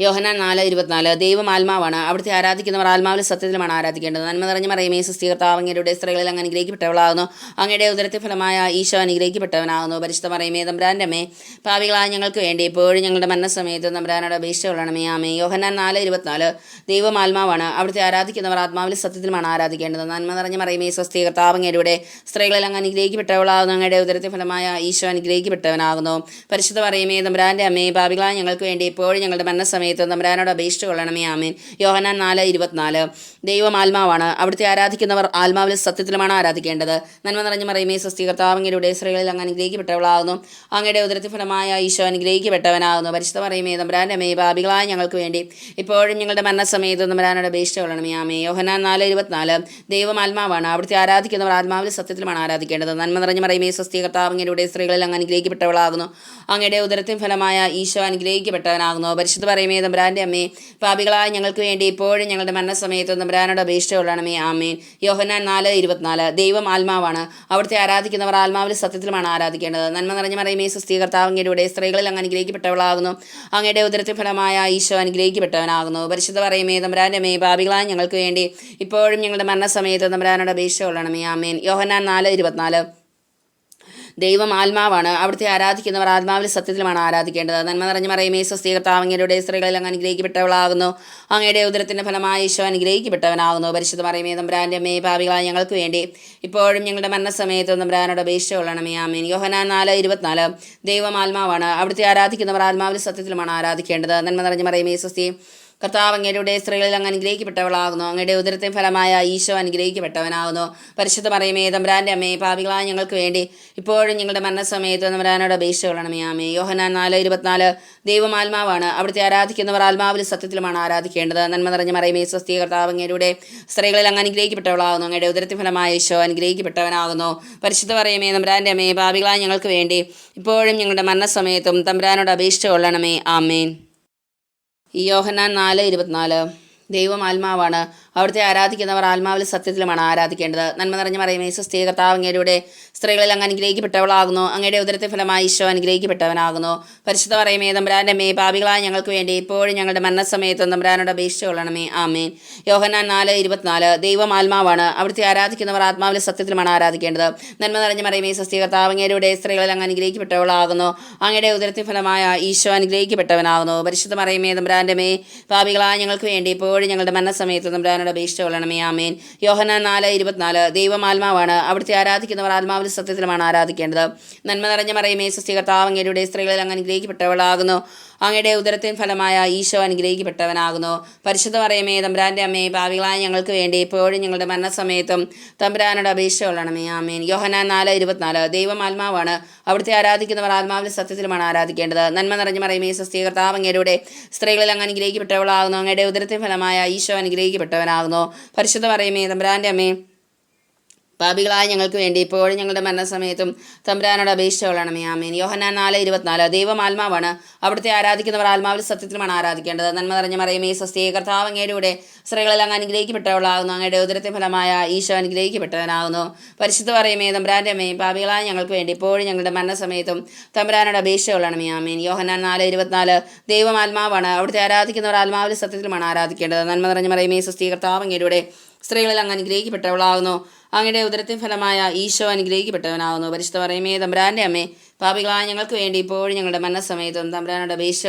യോഹനാൻ നാല് ഇരുപത്തിനാല് ദൈവം ആത്മാവാണ്. അവിടുത്തെ ആരാധിക്കുന്നവർ ആത്മാവിൽ സത്യത്തിലുമാണ് ആരാധിക്കേണ്ടത്. നന്മ നിറഞ്ഞ മറിയമേ സുസ്ഥീകർത്താവ് അങ്ങയുടെ സ്ത്രീകളിൽ അങ്ങ് അനുഗ്രഹിക്കപ്പെട്ടവളാകുന്നു. അങ്ങയുടെ ഉദരത്തെ ഫലമായ ഈശോ അനുഗ്രഹിക്കപ്പെട്ടവനാകുന്നു. പരിശുദ്ധ മറിയമേ തമ്പ്രാന്റെ അമ്മേ പാവികളായ ഞങ്ങൾക്ക് വേണ്ടി ഇപ്പോഴും ഞങ്ങളുടെ മരണസമയത്ത് തമ്പ്രാനോട് അപേക്ഷ കൊള്ളണമേ ആമേ യോഹനാൻ നാല് ഇരുപത്തിനാല് ദൈവം ആത്മാവാണ്. അവിടുത്തെ ആരാധിക്കുന്നവർ ആത്മാവിൽ സത്യത്തിലുമാണ് ആരാധിക്കേണ്ടത്. നന്മ നിറഞ്ഞ മറിയമേ സ്വസ്ഥീകർത്താവ് അങ്ങയുടെ സ്ത്രീകളിൽ അങ്ങ് അനുഗ്രഹിക്കപ്പെട്ടവളാകുന്നു. അങ്ങയുടെ ഉദരത്തെ ഫലമായ ഈശോ അനുഗ്രഹിക്കപ്പെട്ടവനാകുന്നു. പരിശുദ്ധ മറിയമേ തമ്പ്രാന്റെ അമ്മേ പാവികളായ ഞങ്ങൾക്ക് വേണ്ടി ഇപ്പോഴും ഞങ്ങളുടെ മരണസമയത്ത് തമ്പുരാനോട് അപേക്ഷിച്ച് കൊള്ളണമേ ആമേൻ. യോഹനാൻ നാല് ഇരുപത്തിനാല്. ദൈവം ആത്മാവാണ്. അവിടുത്തെ ആരാധിക്കുന്നവർ ആത്മാവിൽ സത്യത്തിലുമാണ് ആരാധിക്കേണ്ടത്. നന്മ നിറഞ്ഞ മറിയമേ സ്വസ്ഥീകർത്താവങ്ങയുടെ സ്ത്രീകളിൽ അങ്ങ് അനുഗ്രഹിക്കപ്പെട്ടവളാകുന്നു അങ്ങയുടെ ഉദരത്തി ഫലമായ ഈശോ അനുഗ്രഹിക്കപ്പെട്ടവനാകുന്നു പരിശുദ്ധ മറിയമേ തമ്പുരാന്റെ അമ്മേ പാപികളായ ഞങ്ങൾക്ക് വേണ്ടി ഇപ്പോഴും ഞങ്ങളുടെ മരണസമയത്ത് തമ്പുരാനോട് അപേക്ഷിച്ച് കൊള്ളണമേ ആമേ യോഹനാൻ നാല് ഇരുപത്തിനാല്. ദൈവം ആത്മാവാണ്. അവിടുത്തെ ആരാധിക്കുന്നവർ ആത്മാവിൽ സത്യത്തിലുമാണ് ആരാധിക്കേണ്ടത്. നന്മ നിറഞ്ഞ മറിയമേ സ്വസ്ഥീകർത്താവങ്ങയുടെ സ്ത്രീകളിൽ അങ്ങ് അനുഗ്രഹിക്കപ്പെട്ടവളാകുന്നു അങ്ങയുടെ ഉദരത്തിൻ ഫലമായ ഈശോ അനുഗ്രഹിക്കപ്പെട്ടവനാകുന്നു. പരിശുദ്ധ പറയുമേ തമ്പുരാന്റെ അമ്മേ പാപികളായ ഞങ്ങൾക്ക് വേണ്ടി ഇപ്പോഴും ഞങ്ങളുടെ മരണസമയത്ത് തമ്പ്രാനോട് അപേക്ഷ കൊള്ളണമേ ആമേൻ. യോഹനാൻ നാല് ഇരുപത്തിനാല് ദൈവം ആത്മാവാണ്. അവിടുത്തെ ആരാധിക്കുന്നവർ ആത്മാവിൽ സത്യത്തിലുമാണ് ആരാധിക്കേണ്ടത്. നന്മ നിറഞ്ഞ മറിയമേ സുസ്ഥീ കർത്താവ് അങ്ങയുടെ സ്ത്രീകളിൽ അങ്ങ് അനുഗ്രഹിക്കപ്പെട്ടവളാകുന്നു. അങ്ങയുടെ ഉദരത്തിൽ ഫലമായ ഈശോ അനുഗ്രഹിക്കപ്പെട്ടവനാകുന്നു. പരിശുദ്ധ പറയുമേ തമ്പ്രാന്റെ അമ്മേ പാപികളായ ഞങ്ങൾക്ക് വേണ്ടി ഇപ്പോഴും ഞങ്ങളുടെ മരണസമയത്ത് തമ്പ്രാനോട് അപേക്ഷ കൊള്ളണമേ ആമേൻ. യോഹനാൻ നാല് ഇരുപത്തിനാല് ദൈവം ആത്മാവാണ്. അവിടുത്തെ ആരാധിക്കുന്നവർ ആത്മാവിൽ സത്യത്തിലുമാണ് ആരാധിക്കേണ്ടത്. നന്മ നിറഞ്ഞ മറിയമേ സ്വസ്തി കർത്താവങ്ങയുടെ സ്ത്രീകളിൽ അങ്ങ് അനുഗ്രഹിക്കപ്പെട്ടവളാകുന്നു. അങ്ങയുടെ ഉദരത്തിന്റെ ഫലമായ ഈശോ അനുഗ്രഹിക്കപ്പെട്ടവനാകുന്നു. പരിശുദ്ധ മറിയമേ തമ്പ്രാന്റെ അമ്മയെ പാപികളായ ഞങ്ങൾക്ക് വേണ്ടി ഇപ്പോഴും ഞങ്ങളുടെ മരണസമയത്ത് തമ്പ്രാനോട് അപേക്ഷ കൊള്ളണമേ. ആമേൻ. യോഹനാൻ നാല് ഇരുപത്തിനാല്. ദൈവം ആത്മാവാണ്. അവിടുത്തെ ആരാധിക്കുന്നവർ ആത്മാവിൽ സത്യത്തിലുമാണ് ആരാധിക്കേണ്ടത്. നന്മ നിറഞ്ഞ മറിയമേ സ്വസ്തി കർത്താവ് അങ്ങയുടെ സ്ത്രീകളിൽ അങ്ങ് അനുഗ്രഹിക്കപ്പെട്ടവളാകുന്നു. അങ്ങയുടെ ഉദരത്തിൻ ഫലമായ ഈശോ അനുഗ്രഹിക്കപ്പെട്ടവനാകുന്നു. പരിശുദ്ധ പറയുമേ തമ്പ്രാന്റെ അമ്മയെ പാപികളായ ഞങ്ങൾക്ക് വേണ്ടി ഇപ്പോഴും ഞങ്ങളുടെ മരണസമയത്ത് തമ്പ്രാനോട് അപേക്ഷ കൊള്ളണമേ. ആമേ യോഹനാൻ നാല് ഇരുപത്തിനാല്. ദൈവം ആത്മാവാണ് അവിടുത്തെ ആരാധിക്കുന്നവർ ആത്മാവിൽ സത്യത്തിലുമാണ് ആരാധിക്കേണ്ടത്. നന്മ നിറഞ്ഞ മറിയമേ സ്വസ്തി കർത്താവ് അങ്ങയുടെ സ്ത്രീകളിൽ അങ്ങ് അനുഗ്രഹിക്കപ്പെട്ടവളാകുന്നു. അങ്ങയുടെ ഉദരത്തിൻ ഫലമായ ഈശോ അനുഗ്രഹിക്കപ്പെട്ടവനാകുന്നു. പരിശുദ്ധ പറയുമേ തമ്പ്രാന്റെ അമ്മയെ പാപികളായ ഞങ്ങൾക്ക് വേണ്ടി ഇപ്പോഴും ഞങ്ങളുടെ മരണസമയത്തും തമ്പ്രാനോട് അപേക്ഷ കൊള്ളണമേ. ആമേൻ. യോഹന്നാൻ നാല് ഇരുപത്തിനാല്. ദൈവം ആത്മാവാണ് അവിടുത്തെ ആരാധിക്കുന്നവർ ആത്മാവിൽ സത്യത്തിലുമാണ് ആരാധിക്കേണ്ടത്. നന്മ നിറഞ്ഞ മറിയമേ സ്ത്രീ കർത്താവ് അങ്ങയുടെ സ്ത്രീകളിൽ അങ്ങ് അനുഗ്രഹിക്കപ്പെട്ടവളാകുന്നു. അങ്ങയുടെ ഉദരത്തെ ഫലമായി ഈശോ അനുഗ്രഹിക്കപ്പെട്ടവനാകുന്നു. പരിശുദ്ധ പറയുമേ തമ്പുരാന്റെ മേ പാപികളായ ഞങ്ങൾക്ക് വേണ്ടി ഇപ്പോഴും ഞങ്ങളുടെ മരണസമയത്ത് തമ്പുരാനോട് അപേക്ഷിച്ച് കൊള്ളണമേ. ആമേൻ. യോഹന്നാൻ നാല് ഇരുപത്തിനാല് ദൈവം ആത്മാവാണ്. അവിടുത്തെ ആരാധിക്കുന്നവർ ആത്മാവിൽ സത്യത്തിലുമാണ് ആരാധിക്കേണ്ടത്. നന്മ നിറഞ്ഞ മറിയമേ സ്ത്രീ കർത്താവ് അങ്ങയുടെ സ്ത്രീകളിൽ അങ്ങ് അനുഗ്രഹിക്കപ്പെട്ടവളാകുന്നു. അങ്ങയുടെ ഉദരത്തെ ഫലമായ ഈശോ അനുഗ്രഹിക്കപ്പെട്ടവനാകുന്നു. പരിശുദ്ധ പറയുമേ തമ്പുരാന്റെ മേ പാപികളായ ഞങ്ങൾക്ക് വേണ്ടി ഇപ്പോഴും ഞങ്ങളുടെ മരണസമയത്ത് തമ്പുരാനോട് അപേക്ഷ കൊള്ളണമേ ആമേൻ. യോഹന നാല് ഇരുപത്തിനാല്. ദൈവം ആത്മാവാണ് അവിടുത്തെ ആരാധിക്കുന്നവർ ആത്മാവിൽ സത്യത്തിലുമാണ് ആരാധിക്കേണ്ടത്. നന്മ നിറഞ്ഞ മറിയമേ അങ്ങയുടെ സ്ത്രീകളിൽ അങ്ങ് അനുഗ്രഹിക്കപ്പെട്ടവളാകുന്നു. അങ്ങയുടെ ഉദരത്തിൻ ഫലമായ ഈശോ അനുഗ്രഹിക്കപ്പെട്ടവനാകുന്നു. പരിശുദ്ധ പറയമേ തമ്പുരാന്റെ അമ്മയെ പാവികളായ ഞങ്ങൾക്ക് വേണ്ടി ഇപ്പോഴും ഞങ്ങളുടെ മരണസമയത്തും തമ്പുരാനോട് അപേക്ഷ കൊള്ളണമേ. ആമേൻ. യോഹനാൻ നാല് ഇരുപത്തിനാല്. ദൈവം ആത്മാവാണ്. അവിടുത്തെ ആരാധിക്കുന്നവർ ആത്മാവിൽ സത്യത്തിലുമാണ് ആരാധിക്കേണ്ടത്. നന്മ നിറഞ്ഞ മറിയമേ സ്വസ്തി കർത്താവ് അങ്ങയുടെ സ്ത്രീകളിൽ അങ്ങ് അനുഗ്രഹിക്കപ്പെട്ടവളാകുന്നു. അങ്ങയുടെ ഉദരത്തിൻ ഫലമായ ഈശോ അനുഗ്രഹിക്കപ്പെട്ടവനാകുന്നു. പരിശുദ്ധ മറിയമേ തമ്പുരാന്റെ അമ്മേ പാപികളായ ഞങ്ങൾക്ക് വേണ്ടി ഇപ്പോഴും ഞങ്ങളുടെ മരണസമയത്തും തമ്പുരാനോട് അപേക്ഷ കൊള്ളണമേ ആമേൻ. യോഹന്നാൻ നാല് ഇരുപത്തിനാല് ദൈവം ആത്മാവാണ്. അവിടുത്തെ ആരാധിക്കുന്നവർ ആത്മാവിൽ സത്യത്തിലുമാണ് ആരാധിക്കേണ്ടത്. നന്മ നിറഞ്ഞ മറിയമേ സ്വസ്തി കർത്താവ് അങ്ങയുടെ സ്ത്രീകളിൽ അങ്ങ് അനുഗ്രഹിക്കപ്പെട്ടവളാകുന്നു. അങ്ങയുടെ ഉദരത്തെ ഫലമായ ഈശോ അനുഗ്രഹിക്കപ്പെട്ടവനാകുന്നു. പരിശുദ്ധ പറയുമേ തമ്പുരാന്റെ അമ്മയും പാപികളായ ഞങ്ങൾക്ക് വേണ്ടി ഇപ്പോഴും ഞങ്ങളുടെ മരണസമയത്തും തമ്പുരാനോട് അപേക്ഷ കൊള്ളണമേ ആമേൻ. യോഹന്നാൻ നാല് ഇരുപത്തിനാല് ദൈവം ആത്മാവാണ്. അവിടുത്തെ ആരാധിക്കുന്നവർ ആത്മാവിൽ സത്യത്തിലുമാണ് ആരാധിക്കേണ്ടത്. നന്മ നിറഞ്ഞ മറിയമേ കർത്താവ് അങ്ങയുടെ സ്ത്രീകളിൽ അങ്ങ് അനുഗ്രഹിക്കപ്പെട്ടവളാകുന്നു. അങ്ങയുടെ ഉദരത്തിൻ ഫലമായ ഈശോ അനുഗ്രഹിക്കപ്പെട്ടവനാകുന്നു. പരിശുദ്ധ പറയുമേ തമ്പുരാന്റെ അമ്മേ പാപികളായ ഞങ്ങൾക്ക് വേണ്ടി ഇപ്പോഴും ഞങ്ങളുടെ മനസ്സമയത്തും തമ്പ്രാനോട് അപേക്ഷ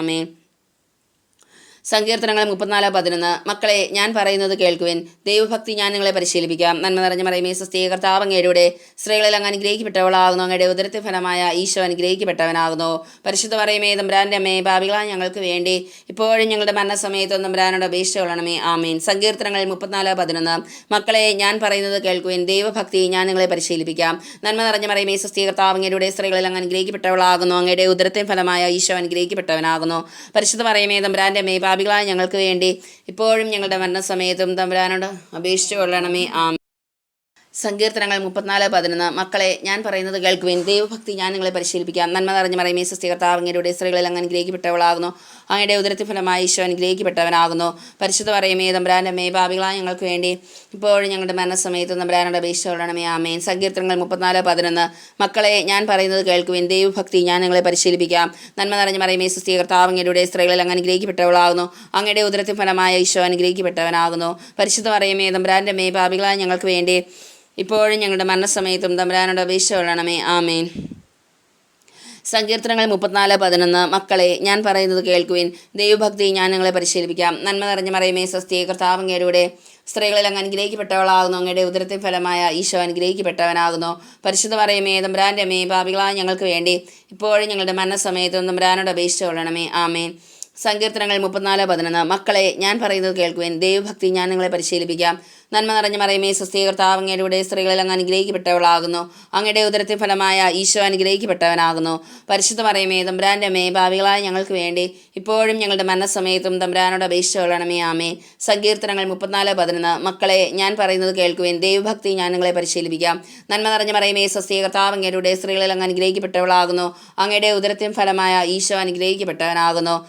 ആമേ സങ്കീർത്തനങ്ങൾ മുപ്പത്തിനാല് പതിനൊന്ന്. മക്കളെ ഞാൻ പറയുന്നത് കേൾക്കുവിൻ. ദൈവഭക്തി ഞാൻ നിങ്ങളെ പരിശീലിപ്പിക്കാം. നന്മ നിറഞ്ഞ മറിയമേ സ്വസ്തിയ കർത്താവങ്ങയുടെ സ്ത്രീകളിൽ അങ്ങ് അനുഗ്രഹിക്കപ്പെട്ടവളാകുന്നു. അങ്ങയുടെ ഉദരത്തെ ഫലമായ ഈശോ അനുഗ്രഹിക്കപ്പെട്ടവനാകുന്നു. പരിശുദ്ധ പറയുമേ തമ്പ്രാന്റെ അമ്മേ ഭാവികളായ ഞങ്ങൾക്ക് വേണ്ടി ഇപ്പോഴും ഞങ്ങളുടെ മരണസമയത്ത് തമ്പ്രാനോട് അപേക്ഷ കൊള്ളണമേ. ആമീൻ. സങ്കീർത്തനങ്ങൾ മുപ്പത്തിനാല് പതിനൊന്ന്. മക്കളെ ഞാൻ പറയുന്നത് കേൾക്കുവിൻ. ദൈവഭക്തി ഞാൻ നിങ്ങളെ പരിശീലിപ്പിക്കാം. നന്മ നിറഞ്ഞ മറിയമേ സ്വസ്തിയ കർത്താവങ്ങയുടെ സ്ത്രീകളിൽ അങ്ങ് അനുഗ്രഹിക്കപ്പെട്ടവളാകുന്നു. അങ്ങയുടെ ഉദരത്തെ ഫലമായ ഈശോ അനുഗ്രഹിക്കപ്പെട്ടവനാകുന്നു. പരിശുദ്ധ പറയുമേ തമ്പ്രാന്റെ അമ്മേ പാപികളായ ഞങ്ങൾക്ക് വേണ്ടി ഇപ്പോഴും ഞങ്ങളുടെ മരണസമയത്തും തമ്പുരാനോട് അപേക്ഷിച്ചു കൊള്ളണമേ. ആ സങ്കീർത്തനങ്ങൾ മുപ്പത്തിനാല് പതിനൊന്ന്. മക്കളെ ഞാൻ പറയുന്നത് കേൾക്കുവിൻ. ദൈവഭക്തി ഞാൻ നിങ്ങളെ പരിശീലിപ്പിക്കാം. നന്മ നിറഞ്ഞ് മറിയമേ അങ്ങയുടെ സ്ത്രീകളിൽ അങ്ങ് അനുഗ്രഹിക്കപ്പെട്ടവളാകുന്നു. അങ്ങയുടെ ഉദരത്തി ഫലമായി ഈശോ അനുഗ്രഹിക്കപ്പെട്ടവനാകുന്നു. പരിശുദ്ധ പറയുമേ തമ്പുരാന്റെ മേ ഭാവികളായ ഞങ്ങൾക്ക് വേണ്ടി ഇപ്പോഴും ഞങ്ങളുടെ മരണസമയത്ത് തമ്പുരാനോട് അപേക്ഷ ആമേൻ. സങ്കീർത്തനങ്ങൾ മുപ്പത്തിനാല് പതിനൊന്ന്. മക്കളെ ഞാൻ പറയുന്നത് കേൾക്കുവിൻ ദൈവഭക്തി ഞാൻ നിങ്ങളെ പരിശീലിപ്പിക്കാം. നന്മ നിറഞ്ഞ മറിയമേ സൃഷ്ടികർത്താവ് അങ്ങയുടെ സ്ത്രീകളിൽ അങ്ങ് അനുഗ്രഹിക്കപ്പെട്ടവളാകുന്നു. അങ്ങയുടെ ഉദരത്തി ഫലമായ ഈശോ അനുഗ്രഹിക്കപ്പെട്ടവനാകുന്നു. പരിശുദ്ധ പറയുമേ തമ്പുരാന്റെ മേ ഭാവികളായ ഞങ്ങൾക്ക് വേണ്ടി ഇപ്പോഴും ഞങ്ങളുടെ മരണസമയത്തും തമ്പുരാനോട് അപേക്ഷ കൊള്ളണമേ ആമേൻ. സങ്കീർത്തനങ്ങൾ മുപ്പത്തിനാല് പതിനൊന്ന്. മക്കളെ ഞാൻ പറയുന്നത് കേൾക്കുവിൻ. ദൈവഭക്തി ഞാൻ നിങ്ങളെ പരിശീലിപ്പിക്കാം. നന്മ നിറഞ്ഞ മറിയമേ സ്വസ്തി കർത്താവങ്ങയുടെ സ്ത്രീകളിൽ അങ്ങ് അനുഗ്രഹിക്കപ്പെട്ടവളാകുന്നു. അങ്ങയുടെ ഉദരത്തിൻ ഫലമായ ഈശോ അനുഗ്രഹിക്കപ്പെട്ടവനാകുന്നു. പരിശുദ്ധ പറയുമേ തമ്പ്രാന്റെ അമ്മേ പാപികളായ ഞങ്ങൾക്ക് വേണ്ടി ഇപ്പോഴും ഞങ്ങളുടെ മരണസമയത്തും തമ്പ്രാനോട് അപേക്ഷിച്ച് കൊള്ളണമേ. ആമേൻ. സങ്കീർത്തനങ്ങൾ മുപ്പത്തിനാല് പതിനൊന്ന്. മക്കളെ ഞാൻ പറയുന്നത് കേൾക്കുവാൻ. ദൈവഭക്തി ഞാൻ നിങ്ങളെ പരിശീലിപ്പിക്കാം. നന്മ നിറഞ്ഞ മറിയമേ സ്വസ്ഥീകർത്താവ് സ്ത്രീകളിൽ അങ്ങ് അനുഗ്രഹിക്കപ്പെട്ടവളാകുന്നു. അങ്ങയുടെ ഉദരത്തിൻ ഫലമായ ഈശോ അനുഗ്രഹിക്കപ്പെട്ടവനാകുന്നു. പരിശുദ്ധ മറിയമേ തമ്പ്രാന്റെ അമ്മേ ഭാവികളായ ഞങ്ങൾക്ക് വേണ്ടി ഇപ്പോഴും ഞങ്ങളുടെ മരണസമയത്തും തമ്പ്രാനോട് അപേക്ഷിച്ച് കൊള്ളണമേ ആമേ സങ്കീർത്തനങ്ങൾ മുപ്പത്തിനാല് പതിനൊന്ന്. മക്കളെ ഞാൻ പറയുന്നത് കേൾക്കുവാൻ. ദൈവഭക്തി ഞാൻ നിങ്ങളെ പരിശീലിപ്പിക്കാം. നന്മ നിറഞ്ഞ മറിയമേ സ്വസ്ഥീകർത്താവ് സ്ത്രീകളിൽ അങ്ങ് അനുഗ്രഹിക്കപ്പെട്ടവളാകുന്നു. അങ്ങയുടെ ഉദരത്തിൻ ഫലമായ ഈശോ അനുഗ്രഹിക്കപ്പെട്ടവനാകുന്നു.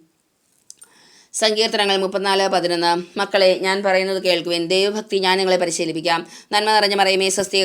സങ്കീർത്തനങ്ങൾ മുപ്പത്തിനാല് പതിനൊന്ന്. മക്കളെ ഞാൻ പറയുന്നത് കേൾക്കുവേൻ. ദൈവഭക്തി ഞാൻ നിങ്ങളെ പരിശീലിപ്പിക്കാം. നന്മ നിറഞ്ഞ മറിയമേ സ്വസ്തി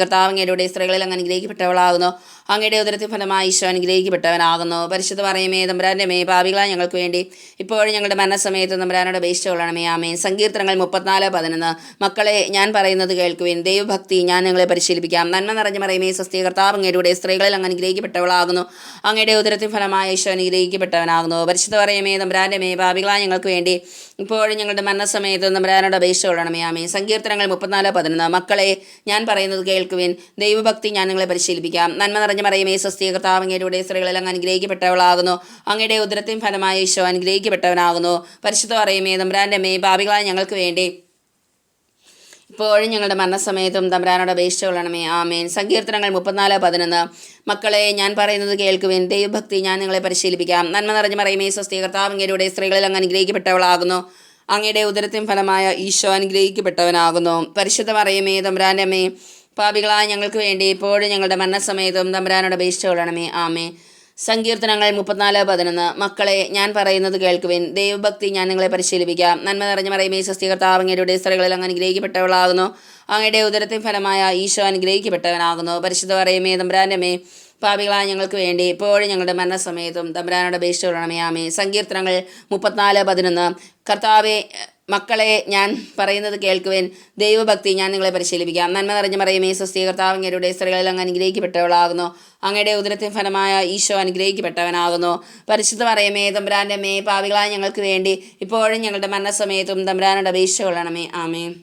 സ്ത്രീകളിൽ അങ്ങ് അനുഗ്രഹിക്കപ്പെട്ടവളാകുന്നു. അങ്ങയുടെ ഉദരത്തിൽ ഫലമായി ഈശോ അനുഗ്രഹിക്കപ്പെട്ടവനാകുന്നു. പരിശുദ്ധ പറയുമേ തമ്പുരാന്റെ മേ പാപികളായ ഞങ്ങൾക്ക് വേണ്ടി ഇപ്പോഴും ഞങ്ങളുടെ മരണസമയത്ത് തമ്പുരാനോട് അപേക്ഷിച്ച് കൊള്ളണമേ ആമേൻ. സങ്കീർത്തനങ്ങൾ മുപ്പത്തിനാല് പതിനൊന്ന്. മക്കളെ ഞാൻ പറയുന്നത് കേൾക്കുവേൻ. ദൈവഭക്തി ഞാൻ നിങ്ങളെ പരിശീലിപ്പിക്കാം. നന്മ നിറഞ്ഞ മറിയമേ സ്വസ്തി കർത്താവങ്ങയുടെ സ്ത്രീകളിൽ അങ്ങ് അനുഗ്രഹിക്കപ്പെട്ടവളാകുന്നു. അങ്ങയുടെ ഉദരത്തിൽ ഫലമായി ഈശോ അനുഗ്രഹിക്കപ്പെട്ടവനാകുന്നു. പരിശുദ്ധ പറയുമേ തമ്പുരാന്റെ മേ പാപികളായ ഞങ്ങൾക്ക് വേണ്ടി. ഇപ്പോഴും ഞങ്ങളുടെ മരണസമയത്ത് നമ്പരാനോട് അപേക്ഷ കൊള്ളണമേ ആമേ സങ്കീർത്തനങ്ങൾ മുപ്പത്തിനാല് പതിനൊന്ന്. മക്കളെ ഞാൻ പറയുന്നത് കേൾക്കുവിൻ. ദൈവഭക്തി ഞാൻ നിങ്ങളെ പരിശീലിപ്പിക്കാം. നന്മ നിറഞ്ഞ മറിയമേ സ്വസ്തി കർത്താവങ്ങയുടെ സ്ത്രീകളിൽ അങ്ങ് അനുഗ്രഹിക്കപ്പെട്ടവളാകുന്നു. അങ്ങയുടെ ഉദരത്തിൻ ഫലമായ ഈശോ അനുഗ്രഹിക്കപ്പെട്ടവനാകുന്നു. പരിശുദ്ധ പറയുമേ നമ്പരാന്റെ മേ പാപികളായ ഞങ്ങൾക്ക് വേണ്ടി ഇപ്പോഴും ഞങ്ങളുടെ മരണസമയത്തും തമ്പരാനോട് അപേക്ഷിച്ച് കൊള്ളണമേ ആമേൻ. സങ്കീർത്തനങ്ങൾ മുപ്പത്തിനാല് പതിനൊന്ന്. മക്കളെ ഞാൻ പറയുന്നത് കേൾക്കുവേൻ. ദൈവഭക്തി ഞാൻ നിങ്ങളെ പരിശീലിപ്പിക്കാം. നന്മ നിറഞ്ഞ പറയുമേ സ്വസ്തി സ്ത്രീകളിൽ അങ്ങ് അനുഗ്രഹിക്കപ്പെട്ടവളാകുന്നു. അങ്ങയുടെ ഉദരത്തിൻ ഫലമായ ഈശോ അനുഗ്രഹിക്കപ്പെട്ടവനാകുന്നു. പരിശുദ്ധ പറയുമേ തമ്പരാന്റെ അമ്മേ പാപികളായ ഞങ്ങൾക്ക് വേണ്ടി ഇപ്പോഴും ഞങ്ങളുടെ മരണസമയത്തും തമ്പരാനോട് അപേക്ഷിച്ച് കൊള്ളണമേ ആമേ സങ്കീർത്തനങ്ങൾ മുപ്പത്തിനാല് പതിനൊന്ന്. മക്കളെ ഞാൻ പറയുന്നത് കേൾക്കുവിൻ. ദൈവഭക്തി ഞാൻ നിങ്ങളെ പരിശീലിപ്പിക്കാം. നന്മ നിറഞ്ഞ മറിയമേ സ്വസ്തി അങ്ങയുടെ സ്ത്രീകളിൽ അങ്ങ് അനുഗ്രഹിക്കപ്പെട്ടവളാകുന്നു. അങ്ങയുടെ ഉദരത്തിൻ ഫലമായ ഈശോ അനുഗ്രഹിക്കപ്പെട്ടവനാകുന്നു. പരിശുദ്ധ പറയുമേ തമ്പ്രാന്റെമേ പാപികളായ ഞങ്ങൾക്ക് വേണ്ടി ഇപ്പോഴും ഞങ്ങളുടെ മരണസമയത്തും തമ്പ്രാനോട് അപേക്ഷിച്ചു കൊള്ളണമേ. ആമേ സങ്കീർത്തനങ്ങൾ മുപ്പത്തിനാല് പതിനൊന്ന്. കർത്താവെ മക്കളെ ഞാൻ പറയുന്നത് കേൾക്കുവേൻ. ദൈവഭക്തി ഞാൻ നിങ്ങളെ പരിശീലിപ്പിക്കാം. നന്മ നിറഞ്ഞ പറയുമേ സ്വസ്തി കർത്താവങ്ങയുടെ സ്ത്രീകളിൽ അങ്ങ് അനുഗ്രഹിക്കപ്പെട്ടവളാകുന്നു. അങ്ങയുടെ ഉദരത്തിൻ ഫലമായ ഈശോ അനുഗ്രഹിക്കപ്പെട്ടവനാകുന്നു. പരിശുദ്ധ പറയുമേ തമ്പുരാന്റെ മേ പാവികളായ ഞങ്ങൾക്ക് വേണ്ടി ഇപ്പോഴും ഞങ്ങളുടെ മരണസമയത്തും തമ്പുരാനോട് അപേക്ഷ കൊള്ളണമേ. ആമേ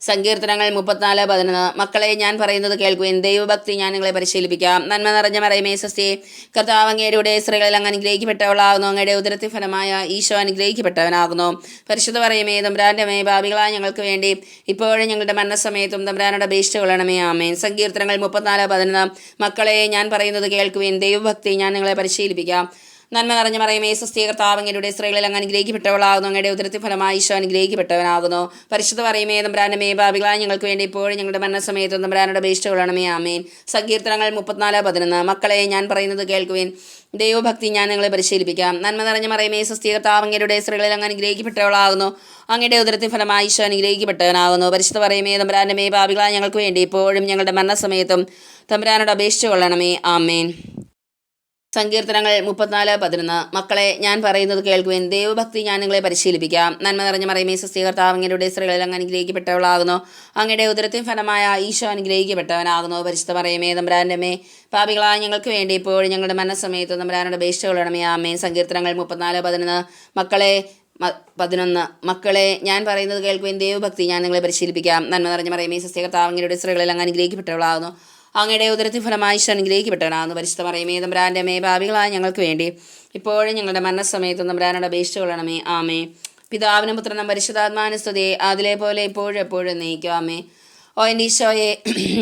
സങ്കീർത്തനങ്ങൾ മുപ്പത്തിനാല് പതിനൊന്ന്. മക്കളെ ഞാൻ പറയുന്നത് കേൾക്കുവിൻ ദൈവഭക്തി ഞാൻ നിങ്ങളെ പരിശീലിപ്പിക്കാം. നന്മ നിറഞ്ഞ മറയമേ സസ്തി കർത്താവ് അങ്ങയുടെ സ്ത്രീകളിൽ അങ്ങ് അനുഗ്രഹിക്കപ്പെട്ടവളാകുന്നു. അങ്ങയുടെ ഉദരത്തി ഫലമായ ഈശോ അനുഗ്രഹിക്കപ്പെട്ടവനാകുന്നു. പരിശുദ്ധ പറയുമേ തമ്പ്രാന്റെമേ ഭാവികളായ ഞങ്ങൾക്ക് വേണ്ടി ഇപ്പോഴും ഞങ്ങളുടെ മരണസമയത്തും തമ്പ്രാനോട് അപേക്ഷിച്ച് കൊള്ളണമേ ആമേൻ. സങ്കീർത്തനങ്ങൾ മുപ്പത്തിനാല് പതിനൊന്ന്. മക്കളെ ഞാൻ പറയുന്നത് കേൾക്കുവിൻ ദൈവഭക്തി ഞാൻ നിങ്ങളെ പരിശീലിപ്പിക്കാം. നന്മ നിറഞ്ഞ മറിയമേ സ്വസ്തി കർത്താവങ്ങയുടെ സ്ത്രീകളിൽ അങ്ങ് അനുഗ്രഹിക്കപ്പെട്ടവളാകുന്നു. അങ്ങയുടെ ഉദരത്തി ഫലമായി ഈശോ അനുഗ്രഹിക്കപ്പെട്ടവനാകുന്നു. പരിശുദ്ധ പറയുമേ തമ്പുരാനമേ ഭാവികളായ ഞങ്ങൾക്ക് വേണ്ടി ഇപ്പോഴും ഞങ്ങളുടെ മരണസമയത്തും തമ്പുരാനോട് കൊള്ളണമേ. ആമേൻ. സങ്കീർത്തനങ്ങൾ മുപ്പത്തിനാല് പതിനൊന്ന്. മക്കളെ ഞാൻ പറയുന്നത് കേൾക്കുവേൻ. ദൈവഭക്തി ഞാൻ നിങ്ങളെ പരിശീലിപ്പിക്കാം. നന്മ നിറഞ്ഞ മറിയമേ സ്വസ്തി കർത്താവങ്ങയുടെ സ്ത്രീകളിൽ അങ്ങ് അനുഗ്രഹിക്കപ്പെട്ടവളാകുന്നു. അങ്ങയുടെ ഉദരത്തി ഫലമായി ഈശോ അനുഗ്രഹിക്കപ്പെട്ടവനാകുന്നു. പരിശുദ്ധ പറയുമേ തമ്പുരാന്റെ മേ ഭാവികളായ ഞങ്ങൾക്ക് വേണ്ടി ഇപ്പോഴും ഞങ്ങളുടെ മരണസമയത്തും തമ്പുരാനോട് അപേക്ഷിച്ചു കൊള്ളണമേ. ആമേൻ. സങ്കീർത്തനങ്ങൾ മുപ്പത്തിനാല് പതിനൊന്ന്. മക്കളെ ഞാൻ പറയുന്നത് കേൾക്കുവേൻ ദൈവഭക്തി ഞാൻ നിങ്ങളെ പരിശീലിപ്പിക്കാം. നന്മ നിറഞ്ഞ മറിയമേ സസ്തീകർത്താവ് അങ്ങയുടെ സ്ത്രീകളിൽ അങ്ങ് അനുഗ്രഹിക്കപ്പെട്ടവളാകുന്നു. അങ്ങയുടെ ഉദരത്തിൻ ഫലമായ ഈശോ അനുഗ്രഹിക്കപ്പെട്ടവനാകുന്നു. പരിശുദ്ധ മറിയമേ തമ്പുരാന്റെ മേ പാപികളായ ഞങ്ങൾക്ക് വേണ്ടി ഇപ്പോഴും ഞങ്ങളുടെ മനസ്സമയത്ത് തമ്പുരാനോട് അപേക്ഷിച്ച് ആമേ സങ്കീർത്തനങ്ങൾ മുപ്പത്തിനാല് പതിനൊന്ന്. മക്കളെ പതിനൊന്ന്. മക്കളെ ഞാൻ പറയുന്നത് കേൾക്കുവേൻ ദൈവഭക്തി ഞാൻ നിങ്ങളെ പരിശീലിപ്പിക്കാം. നന്മ നിറഞ്ഞ മറിയമേ സ്വസ്തികർത്താവ് അങ്ങയുടെ സ്ത്രീകളിൽ അങ്ങ് അനുഗ്രഹിക്കപ്പെട്ടവളാകുന്നു. അങ്ങയുടെ ഉദരത്തിന് ഫലമായി ഈശോ അനുഗ്രഹിക്കപ്പെട്ടവനാകുന്നു പരിശുദ്ധ പറയുമേ തമ്പ്രാന്റെ ഭാവികളായ ഞങ്ങൾക്ക് വേണ്ടി ഇപ്പോഴും ഞങ്ങളുടെ മരണസമയത്ത് തമ്പ്രാനോട് അപേക്ഷിച്ച് കൊള്ളണമേ. ആമേ പിതാവിനും പുത്രനും പരിശുദ്ധാത്മാവിനും സ്തുതിയെ അതിലെ പോലെ ഇപ്പോഴും എപ്പോഴും നയിക്കാമേ ഓ എന്റെ ഈശോയെ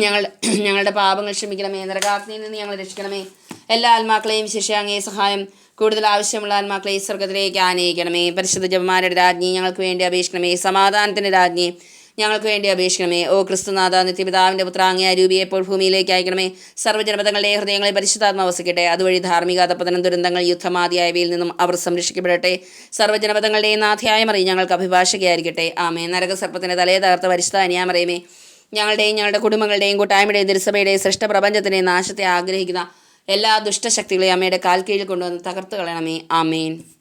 ഞങ്ങൾ ഞങ്ങളുടെ പാപങ്ങൾ ക്ഷമിക്കണമേ. നരകാഗ്നിയിൽ നിന്ന് ഞങ്ങൾ രക്ഷിക്കണമേ. എല്ലാ ആത്മാക്കളെയും ശിഷ്യാങ്ങേ സഹായം കൂടുതൽ ആവശ്യമുള്ള ആത്മാക്കളെ ഈ സ്വർഗത്തിലേക്ക് ആനയിക്കണമേ. പരിശുദ്ധ ജപമാരുടെ രാജ്ഞി ഞങ്ങൾക്ക് വേണ്ടി അപേക്ഷിക്കണമേ. സമാധാനത്തിന്റെ രാജ്ഞി ഞങ്ങൾക്ക് വേണ്ടി അപേക്ഷിക്കണമേ. ഓ ക്രിസ്തുനാഥ നിത്യപിതാവിന്റെ പുത്ര അങ്ങേ ഇപ്പോൾ ഭൂമിയിലേക്ക് അയക്കണമേ? സർവജനപദങ്ങളുടെ ഹൃദയങ്ങളെ പരിശുദ്ധാത്മ അതുവഴി ധാർമ്മിക അധപതനം ദുരന്തങ്ങൾ യുദ്ധമാതിയായവയിൽ നിന്നും അവർ സംരക്ഷിക്കപ്പെടട്ടെ. സർവജനപഥങ്ങളുടെ നാഥയായ ഞങ്ങൾക്ക് അഭിഭാഷകയായിരിക്കട്ടെ. ആമേ നരകസർപ്പത്തിന്റെ തലയെ തകർത്ത പരിശുദ്ധ അനിയാമറിയമേ ഞങ്ങളുടെയും ഞങ്ങളുടെ കുടുംബങ്ങളുടെയും കൂട്ടായ്മയുടെയും തിരുസഭയുടെയും സൃഷ്ടപ്രപഞ്ചത്തിന്റെയും നാശത്തെ ആഗ്രഹിക്കുന്ന എല്ലാ ദുഷ്ടശക്തികളെയും അമ്മയുടെ കാൽ കീഴിൽ കൊണ്ടുവന്ന് തകർത്ത് കളയണമേ. ആമേൻ.